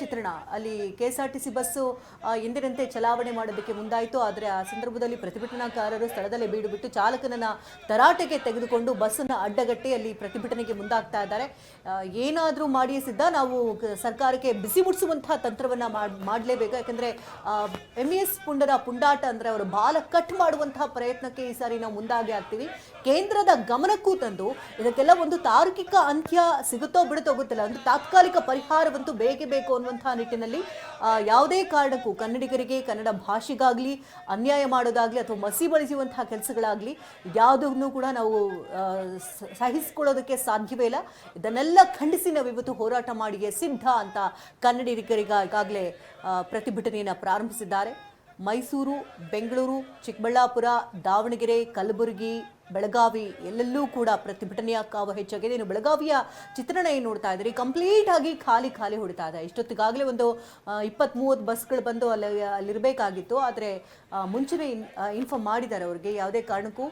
ಚಿತ್ರಣ. ಅಲ್ಲಿ K R T bus ಎಂದಿನಂತೆ ಚಲಾವಣೆ ಮಾಡೋದಕ್ಕೆ ಮುಂದಾಯಿತು. ಆದರೆ ಆ ಸಂದರ್ಭದಲ್ಲಿ ಪ್ರತಿಭಟನಾಕಾರರು ಸ್ಥಳದಲ್ಲೇ ಬೀಡುಬಿಟ್ಟು ಚಾಲಕನನ್ನ ತರಾಟೆಗೆ ತೆಗೆದುಕೊಂಡು ಬಸ್ಸನ್ನು ಅಡ್ಡಗಟ್ಟಿ ಅಲ್ಲಿ ಪ್ರತಿಭಟನೆಗೆ ಮುಂದಾಗ್ತಾ ಇದ್ದಾರೆ. ಏನಾದರೂ ಮಾಡಿ ಸಿದ್ಧ. ನಾವು ಸರ್ಕಾರಕ್ಕೆ ಬಿಸಿ ಮುಟ್ಟಿಸುವಂತಹ ತಂತ್ರವನ್ನ ಮಾಡಲೇಬೇಕು. ಯಾಕಂದ್ರೆ ಎಂ ಎಸ್ ಪುಂಡರ ಪುಂಡಾಟ ಅಂದ್ರೆ ಅವರು ಬಾಲ ಕಟ್ ಮಾಡುವಂತಹ ಪ್ರಯತ್ನಕ್ಕೆ ಈ ಸಾರಿ ನಾವು ಮುಂದಾಗಿ ಆಗ್ತೀವಿ. ಕೇಂದ್ರದ ಗಮನಕ್ಕೂ ತಂದು ಇದಕ್ಕೆಲ್ಲ ಒಂದು ತಾರ್ಕಿಕ ಅಂತ್ಯ ಸಿಗುತ್ತೋ ಬಿಡುತ್ತೋ ಗೊತ್ತಿಲ್ಲ. ಒಂದು ತಾತ್ಕಾಲಿಕ ಪರಿಹಾರವಂತೂ ಬೇಕೇ ಬೇಕು ಅನ್ನುವಂತಹ ನಿಟ್ಟಿನಲ್ಲಿ ಯಾವುದೇ ಕಾರಣಕ್ಕೂ ಕನ್ನಡಿಗರಿಗೆ, ಕನ್ನಡ ಭಾಷೆಗಾಗಲಿ, ಅನ್ಯಾಯ ಮಾಡೋದಾಗ್ಲಿ ಅಥವಾ ಮಸಿ ಬಳಸುವಂತಹ ಕೆಲಸಗಳಾಗಲಿ ಯಾವುದನ್ನು ಕೂಡ ನಾವು ಸಹಿಸಿಕೊಳ್ಳೋದಕ್ಕೆ ಸಾಧ್ಯವೇ ಇಲ್ಲ. ಇದನ್ನೆಲ್ಲ ಖಂಡಿಸಿ ನಾವು ಇವತ್ತು ಹೋರಾಟ ಮಾಡಿಗೆ ಸಿದ್ಧ ಅಂತ ಕನ್ನಡಿಗರಿಗ ಈಗಾಗಲೇ ಪ್ರತಿಭಟನೆಯನ್ನು ಪ್ರಾರಂಭಿಸಿದ್ದಾರೆ. ಮೈಸೂರು, ಬೆಂಗಳೂರು, ಚಿಕ್ಕಬಳ್ಳಾಪುರ, ದಾವಣಗೆರೆ, ಕಲಬುರಗಿ ಬೆಳಗಾವಿ ಎಲ್ಲೆಲ್ಲೂ ಕೂಡ ಪ್ರತಿಭಟನೆಯ ಕಾವು ಹೆಚ್ಚಾಗಿದೆ. ಇನ್ನು ಬೆಳಗಾವಿಯ ಚಿತ್ರಣ ಏನು ನೋಡ್ತಾ ಇದ್ದೀರಿ. ಕಂಪ್ಲೀಟ್ ಆಗಿ ಖಾಲಿ ಖಾಲಿ ಹೊಡಿತಾ ಇದೆ. ಇಷ್ಟೊತ್ತಿಗಾಗಲೇ ಒಂದು ಇಪ್ಪತ್ತ್ ಮೂವತ್ತು ಬಸ್ಗಳು ಬಂದು ಅಲ್ಲಿ, ಅಲ್ಲಿರಬೇಕಾಗಿತ್ತು. ಆದರೆ ಮುಂಚೆನೇ ಇನ್ಫಾರ್ಮ್ ಮಾಡಿದ್ದಾರೆ ಅವ್ರಿಗೆ. ಯಾವುದೇ ಕಾರಣಕ್ಕೂ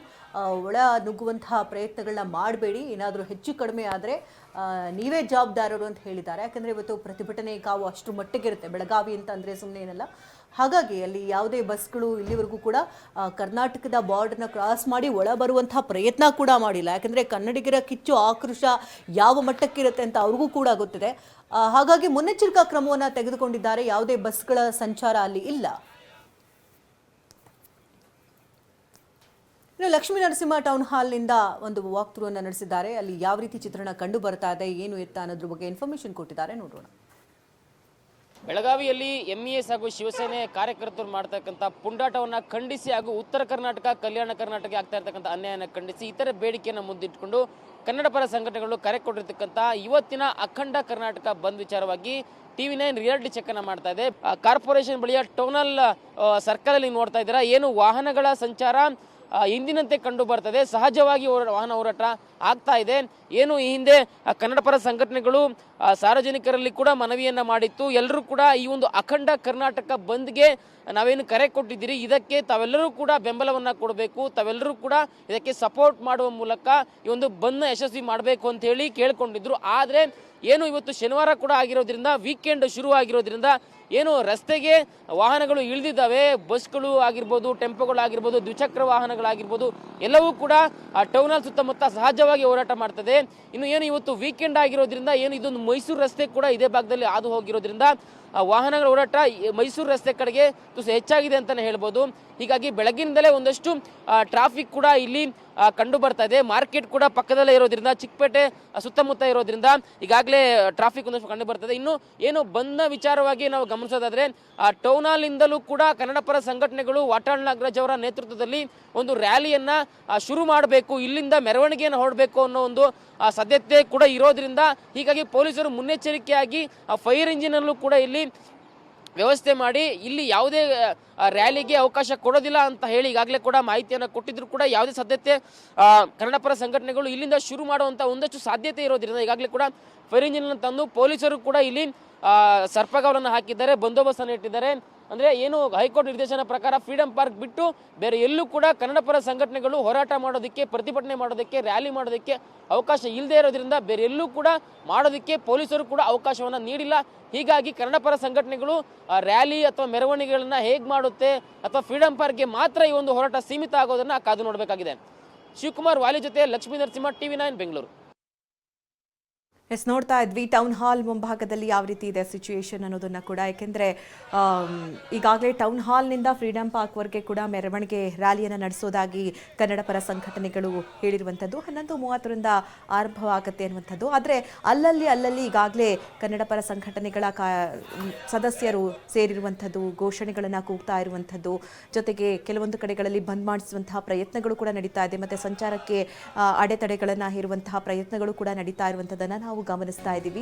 ಒಳ ನುಗ್ಗುವಂತಹ ಪ್ರಯತ್ನಗಳನ್ನ ಮಾಡಬೇಡಿ. ಏನಾದರೂ ಹೆಚ್ಚು ಕಡಿಮೆ ಆದರೆ ನೀವೇ ಜವಾಬ್ದಾರರು ಅಂತ ಹೇಳಿದ್ದಾರೆ. ಯಾಕಂದರೆ ಇವತ್ತು ಪ್ರತಿಭಟನೆ ಕಾವು ಅಷ್ಟು ಮಟ್ಟಿಗಿರುತ್ತೆ ಬೆಳಗಾವಿ ಅಂತ ಅಂದರೆ ಸುಮ್ಮನೆ ಏನಲ್ಲ. ಹಾಗಾಗಿ ಅಲ್ಲಿ ಯಾವುದೇ ಬಸ್ಗಳು ಇಲ್ಲಿವರೆಗೂ ಕೂಡ ಕರ್ನಾಟಕದ ಬಾರ್ಡರ್ನ ಕ್ರಾಸ್ ಮಾಡಿ ಒಳ ಬರುವಂತಹ ಪ್ರಯತ್ನ ಕೂಡ ಮಾಡಿಲ್ಲ. ಯಾಕಂದರೆ ಕನ್ನಡಿಗರ ಕಿಚ್ಚು, ಆಕ್ರೋಶ ಯಾವ ಮಟ್ಟಕ್ಕಿರುತ್ತೆ ಅಂತ ಅವ್ರಿಗೂ ಕೂಡ ಗೊತ್ತಿದೆ. ಹಾಗಾಗಿ ಮುನ್ನೆಚ್ಚರಿಕಾ ಕ್ರಮವನ್ನು ತೆಗೆದುಕೊಂಡಿದ್ದಾರೆ. ಯಾವುದೇ ಬಸ್ಗಳ ಸಂಚಾರ ಅಲ್ಲಿ ಇಲ್ಲ. ಇನ್ನು ಲಕ್ಷ್ಮೀ ನರಸಿಂಹ ಟೌನ್ ಹಾಲ್ನಿಂದ ಒಂದು ವಾಕ್ ಥ್ರೂ ಅನ್ನು ನಡೆಸಿದ್ದಾರೆ. ಅಲ್ಲಿ ಯಾವ ರೀತಿ ಚಿತ್ರಣ ಕಂಡು ಬರ್ತಾ ಇದೆ, ಏನು ಎತ್ತ ಅನ್ನೋದ್ರ ಬಗ್ಗೆ ಇನ್ಫಾರ್ಮೇಶನ್ ಕೊಟ್ಟಿದ್ದಾರೆ. ನೋಡೋಣ. ಬೆಳಗಾವಿಯಲ್ಲಿ ಎಂಇಎಸ್ ಹಾಗೂ ಶಿವಸೇನೆ ಕಾರ್ಯಕರ್ತರು ಮಾಡ್ತಕ್ಕಂಥ ಪುಂಡಾಟವನ್ನು ಖಂಡಿಸಿ ಹಾಗೂ ಉತ್ತರ ಕರ್ನಾಟಕ, ಕಲ್ಯಾಣ ಕರ್ನಾಟಕ ಆಗ್ತಾ ಇರ್ತಕ್ಕಂಥ ಅನ್ಯಾಯನ ಖಂಡಿಸಿ ಇತರ ಬೇಡಿಕೆಯನ್ನು ಮುಂದಿಟ್ಟುಕೊಂಡು ಕನ್ನಡ ಪರ ಸಂಘಟನೆಗಳು ಕರೆ ಕೊಟ್ಟಿರ್ತಕ್ಕಂಥ ಇವತ್ತಿನ ಅಖಂಡ ಕರ್ನಾಟಕ ಬಂದ್ ವಿಚಾರವಾಗಿ ಟಿವಿ ನೈನ್ ರಿಯಾಲಿಟಿ ಚೆಕ್ ಅನ್ನ ಮಾಡ್ತಾ ಇದೆ. ಕಾರ್ಪೊರೇಷನ್ ಬಳಿಯ ಟೌನಲ್ ಸರ್ಕಲ್ ಅಲ್ಲಿ ನೋಡ್ತಾ ಇದ್ದೀರಾ? ಏನು ವಾಹನಗಳ ಸಂಚಾರ ಹಿಂದಿನಂತೆ ಕಂಡು ಬರ್ತದೆ. ಸಹಜವಾಗಿ ವಾಹನ ಹೋರಾಟ ಆಗ್ತಾ ಇದೆ. ಏನು ಈ ಹಿಂದೆ ಕನ್ನಡ ಪರ ಸಂಘಟನೆಗಳು ಸಾರ್ವಜನಿಕರಲ್ಲಿ ಕೂಡ ಮನವಿಯನ್ನ ಮಾಡಿತ್ತು. ಎಲ್ಲರೂ ಕೂಡ ಈ ಒಂದು ಅಖಂಡ ಕರ್ನಾಟಕ ಬಂದ್ಗೆ ನಾವೇನು ಕರೆ ಕೊಟ್ಟಿದ್ದೀರಿ? ಇದಕ್ಕೆ ತಾವೆಲ್ಲರೂ ಕೂಡ ಬೆಂಬಲವನ್ನ ಕೊಡಬೇಕು. ತಾವೆಲ್ಲರೂ ಕೂಡ ಇದಕ್ಕೆ ಸಪೋರ್ಟ್ ಮಾಡುವ ಮೂಲಕ ಈ ಒಂದು ಬಂದ್ನ ಯಶಸ್ವಿ ಮಾಡಬೇಕು ಅಂತ ಹೇಳಿ ಕೇಳ್ಕೊಂಡಿದ್ರು. ಆದರೆ, ಏನು ಇವತ್ತು ಶನಿವಾರ ಕೂಡ ಆಗಿರೋದ್ರಿಂದ, ವೀಕೆಂಡ್ ಶುರು ಆಗಿರೋದ್ರಿಂದ ಏನು ರಸ್ತೆಗೆ ವಾಹನಗಳು ಇಳಿದಿದ್ದಾವೆ ಬಸ್ಗಳು ಆಗಿರ್ಬೋದು, ಟೆಂಪೋಗಳು ಆಗಿರ್ಬೋದು, ದ್ವಿಚಕ್ರ ವಾಹನಗಳಾಗಿರ್ಬೋದು, ಎಲ್ಲವೂ ಕೂಡ ಆ ಟೌನಲ್ಲಿ ಸುತ್ತಮುತ್ತ ಸಹಜವಾಗಿ ಹೋರಾಟ ಮಾಡ್ತದೆ. ಇನ್ನು ಏನು ಇವತ್ತು ವೀಕೆಂಡ್ ಆಗಿರೋದ್ರಿಂದ, ಏನು ಇದೊಂದು ಮೈಸೂರು ರಸ್ತೆ ಕೂಡ ಇದೇ ಭಾಗದಲ್ಲಿ ಹಾದು ಹೋಗಿರೋದ್ರಿಂದ ವಾಹನಗಳ ಹೋರಾಟ ಮೈಸೂರು ರಸ್ತೆ ಕಡೆಗೆ ತುಸು ಹೆಚ್ಚಾಗಿದೆ ಅಂತಲೇ ಹೇಳ್ಬೋದು. ಹೀಗಾಗಿ ಬೆಳಗ್ಗಿನಿಂದಲೇ ಒಂದಷ್ಟು ಟ್ರಾಫಿಕ್ ಕೂಡ ಇಲ್ಲಿ ಕಂಡು ಬರ್ತಾ ಇದೆ. ಮಾರ್ಕೆಟ್ ಕೂಡ ಪಕ್ಕದಲ್ಲೇ ಇರೋದ್ರಿಂದ, ಚಿಕ್ಕಪೇಟೆ ಸುತ್ತಮುತ್ತ ಇರೋದ್ರಿಂದ ಈಗಾಗಲೇ ಟ್ರಾಫಿಕ್ ಒಂದಷ್ಟು ಕಂಡು ಬರ್ತದೆ ಇನ್ನು ಏನು ಬಂದ ವಿಚಾರವಾಗಿ ನಾವು ಗಮನಿಸೋದಾದ್ರೆ, ಆ ಟೌನ್ ಹಾಲ್ನಿಂದಲೂ ಕೂಡ ಕನ್ನಡ ಪರ ಸಂಘಟನೆಗಳು ವಾಟಾಳ್ ನಾಗರಾಜ್ ಅವರ ನೇತೃತ್ವದಲ್ಲಿ ಒಂದು ರ್ಯಾಲಿಯನ್ನ ಶುರು ಮಾಡಬೇಕು, ಇಲ್ಲಿಂದ ಮೆರವಣಿಗೆಯನ್ನು ಹೊರಡಬೇಕು ಅನ್ನೋ ಒಂದು ಸದ್ಯತೆ ಕೂಡ ಇರೋದ್ರಿಂದ, ಹೀಗಾಗಿ ಪೊಲೀಸರು ಮುನ್ನೆಚ್ಚರಿಕೆಯಾಗಿ, ಆ ಫೈರ್ ಇಂಜಿನ್ ಅಲ್ಲೂ ಕೂಡ ಇಲ್ಲಿ ವ್ಯವಸ್ಥೆ ಮಾಡಿ ಇಲ್ಲಿ ಯಾವುದೇ ರ್ಯಾಲಿಗೆ ಅವಕಾಶ ಕೊಡೋದಿಲ್ಲ ಅಂತ ಹೇಳಿ ಈಗಾಗಲೇ ಕೂಡ ಮಾಹಿತಿಯನ್ನು ಕೊಟ್ಟಿದ್ರು ಕೂಡ ಯಾವುದೇ ಸಾಧ್ಯತೆ ಕನ್ನಡಪರ ಸಂಘಟನೆಗಳು ಇಲ್ಲಿಂದ ಶುರು ಮಾಡುವಂಥ ಒಂದಷ್ಟು ಸಾಧ್ಯತೆ ಇರೋದ್ರಿಂದ ಈಗಾಗಲೇ ಕೂಡ ಫೈರ್ ಇಂಜಿನ್ ತಂದು ಪೊಲೀಸರು ಕೂಡ ಇಲ್ಲಿ ಆ, ಹಾಕಿದ್ದಾರೆ ಬಂದೋಬಸ್ತನ್ನು ಇಟ್ಟಿದ್ದಾರೆ. ಅಂದರೆ ಏನು ಹೈಕೋರ್ಟ್ ನಿರ್ದೇಶನ ಪ್ರಕಾರ ಫ್ರೀಡಂ ಪಾರ್ಕ್ ಬಿಟ್ಟು ಬೇರೆ ಎಲ್ಲೂ ಕೂಡ ಕನ್ನಡ ಪರ ಸಂಘಟನೆಗಳು ಹೋರಾಟ ಮಾಡೋದಕ್ಕೆ, ಪ್ರತಿಭಟನೆ ಮಾಡೋದಕ್ಕೆ, ರ್ಯಾಲಿ ಮಾಡೋದಕ್ಕೆ ಅವಕಾಶ ಇಲ್ಲದೆ ಇರೋದ್ರಿಂದ ಬೇರೆ ಎಲ್ಲೂ ಕೂಡ ಮಾಡೋದಕ್ಕೆ ಪೊಲೀಸರು ಕೂಡ ಅವಕಾಶವನ್ನು ನೀಡಿಲ್ಲ. ಹೀಗಾಗಿ ಕನ್ನಡ ಪರ ಸಂಘಟನೆಗಳು ರ್ಯಾಲಿ ಅಥವಾ ಮೆರವಣಿಗೆಗಳನ್ನ ಹೇಗೆ ಮಾಡುತ್ತೆ ಅಥವಾ ಫ್ರೀಡಂ ಪಾರ್ಕ್ಗೆ ಮಾತ್ರ ಈ ಒಂದು ಹೋರಾಟ ಸೀಮಿತ ಆಗೋದನ್ನ ಕಾದು ನೋಡಬೇಕಾಗಿದೆ. ಶಿವಕುಮಾರ್ ವಾಲಿ ಜೊತೆ Lakshmi Narasimha, TV nine, Bengaluru. Yes, ನೋಡ್ತಾ ಇದ್ವಿ ಟೌನ್ ಹಾಲ್ ಮುಂಭಾಗದಲ್ಲಿ ಯಾವ ರೀತಿ ಇದೆ ಸಿಚುಯೇಷನ್ ಅನ್ನೋದನ್ನು ಕೂಡ. ಯಾಕೆಂದರೆ ಈಗಾಗಲೇ ಟೌನ್ ಹಾಲ್ನಿಂದ ಫ್ರೀಡಂ ಪಾರ್ಕ್ವರೆಗೆ ಕೂಡ ಮೆರವಣಿಗೆ ರ್ಯಾಲಿಯನ್ನು ನಡೆಸೋದಾಗಿ ಕನ್ನಡ ಪರ ಸಂಘಟನೆಗಳು ಹೇಳಿರುವಂಥದ್ದು. ಹನ್ನೊಂದು ಮೂವತ್ತರಿಂದ ಆರಂಭವಾಗುತ್ತೆ ಅನ್ನುವಂಥದ್ದು. ಆದರೆ, ಅಲ್ಲಲ್ಲಿ ಅಲ್ಲಲ್ಲಿ ಈಗಾಗಲೇ ಕನ್ನಡ ಪರ ಸಂಘಟನೆಗಳ ಕಾ, ಸದಸ್ಯರು ಸೇರಿರುವಂಥದ್ದು, ಘೋಷಣೆಗಳನ್ನು ಕೂಗ್ತಾ ಇರುವಂಥದ್ದು. ಜೊತೆಗೆ ಕೆಲವೊಂದು ಕಡೆಗಳಲ್ಲಿ ಬಂದ್ ಮಾಡಿಸುವಂತಹ ಪ್ರಯತ್ನಗಳು ಕೂಡ ನಡೀತಾ ಇದೆ. ಮತ್ತು ಸಂಚಾರಕ್ಕೆ ಅಡೆತಡೆಗಳನ್ನು ಹೇರುವಂತಹ ಪ್ರಯತ್ನಗಳು ಕೂಡ ನಡೀತಾ ಇರುವಂಥದ್ದನ್ನು ನಾವು ಗಮನಿಸ್ತಾ ಇದ್ದೀವಿ.